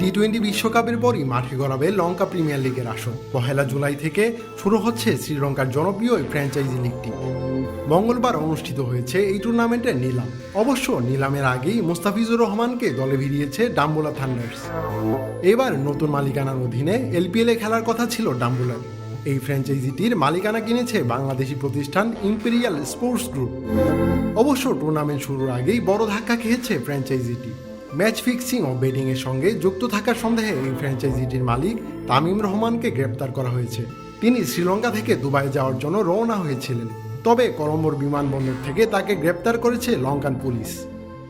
T twenty বিশ্বকাপের পরই মাঠে গড়াবে লঙ্কা প্রিমিয়ার লিগের আসর। পহেলা জুলাই থেকে শুরু হচ্ছে শ্রীলঙ্কার জনপ্রিয় ফ্র্যাঞ্চাইজি লিগটি। মঙ্গলবার অনুষ্ঠিত হয়েছে এই টুর্নামেন্টের নিলাম। অবশ্য নিলামের আগেই মুস্তাফিজুর রহমানকে দলে ভিড়িয়েছে ডাম্বুলা থান্ডার্স। এবার নতুন মালিকানার অধীনে এলপিএলে খেলার কথা ছিল ডাম্বুলার। এই ফ্র্যাঞ্চাইজিটির মালিকানা কিনেছে বাংলাদেশি প্রতিষ্ঠান ইম্পেরিয়াল স্পোর্টস গ্রুপ। অবশ্য টুর্নামেন্ট শুরুর আগেই বড় ধাক্কা খেয়েছে ফ্র্যাঞ্চাইজিটি। ম্যাচ ফিক্সিং ও বেটিং এর সঙ্গে যুক্ত থাকার সন্দেহে এই ফ্র্যাঞ্চাইজিটির মালিক তামিম রহমানকে গ্রেপ্তার করা হয়েছে। তিনি শ্রীলঙ্কা থেকে দুবাই যাওয়ার জন্য রওনা হয়েছিলেন। তবে কলম্বোর বিমানবন্দর থেকে তাকে গ্রেপ্তার করেছে লঙ্কান পুলিশ।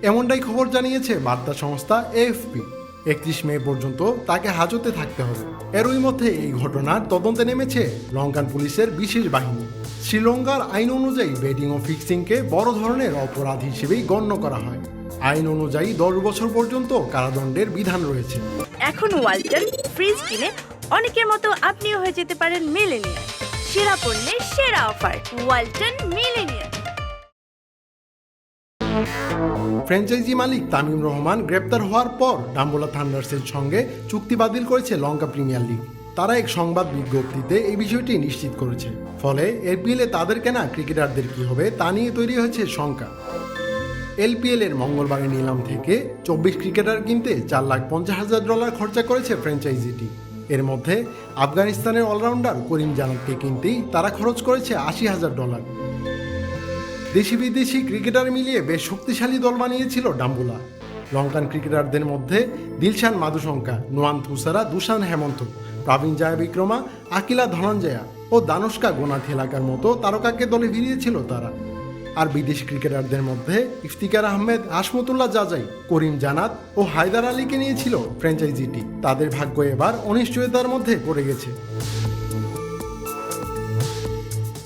এমনটাই খবর জানিয়েছে বার্তা সংস্থা এএফপি। একত্রিশ মে পর্যন্ত তাকে হাজতে থাকতে হবে। এরই মধ্যে এই ঘটনার তদন্তে নেমেছে লঙ্কান পুলিশের বিশেষ বাহিনী। শ্রীলঙ্কার আইন অনুযায়ী বেডিং ও ফিক্সিংকে বড় ধরনের অপরাধ হিসেবেই গণ্য করা হয়। আইন অনুযায়ী দশ বছর পর্যন্ত কারাদণ্ডের বিধান রয়েছে। এখন ওয়ালটন ফ্রিজ কিনে অনেকের মতো আপনিও হয়ে যেতে পারেন মিলেনিয়ার সেরা পণ্যের সেরা অফার ওয়ালটন মিলেনিয়ার ফ্র্যাঞ্চাইজি মালিক তামিম রহমান গ্রেপ্তার হওয়ার পর ডাম্বোলা থান্ডার্সের সঙ্গে চুক্তি বাতিল করেছে লঙ্কা প্রিমিয়ার লিগ। তারা এক সংবাদ বিজ্ঞপ্তিতে এই বিষয়টি নিশ্চিত করেছে। ফলে এলপিএলে তাদের কেনা ক্রিকেটারদের কি হবে তা নিয়ে তৈরি হয়েছে শঙ্কা। এলপিএল এর মঙ্গলবারের নিলাম থেকে চব্বিশ ক্রিকেটার কিনতে চার লাখ পঞ্চাশ হাজার ডলার খরচা করেছে ফ্র্যাঞ্চাইজিটি। এর মধ্যে আফগানিস্তানের অলরাউন্ডার করিম জানাতকে কিনতেই তারা খরচ করেছে আশি হাজার ডলার। দেশি বিদেশি ক্রিকেটার মিলিয়ে বেশ শক্তিশালী দল বানিয়েছিল ডাম্বুলা। লঙ্কান ক্রিকেটারদের মধ্যে দিলশান মাদুশঙ্কা, নোয়ান থুসারা, দুশান হেমন্ত, প্রবীণ জয়া বিক্রমা আকিলা ধনঞ্জয়া ও দানুষ্কা গোনাথ এলাকার মতো তারকাকে দলে ভিড়িয়েছিল তারা। আর বিদেশি ক্রিকেটারদের মধ্যে ইফতিকার আহমেদ আসমতুল্লাহ জাজাই, করিম জানাত ও হায়দার আলীকে নিয়েছিল ফ্র্যাঞ্চাইজিটি তাদের ভাগ্য এবার অনিশ্চয়তার মধ্যে পড়ে গেছে।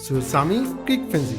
সুসামি ক্রিক ফেন্সি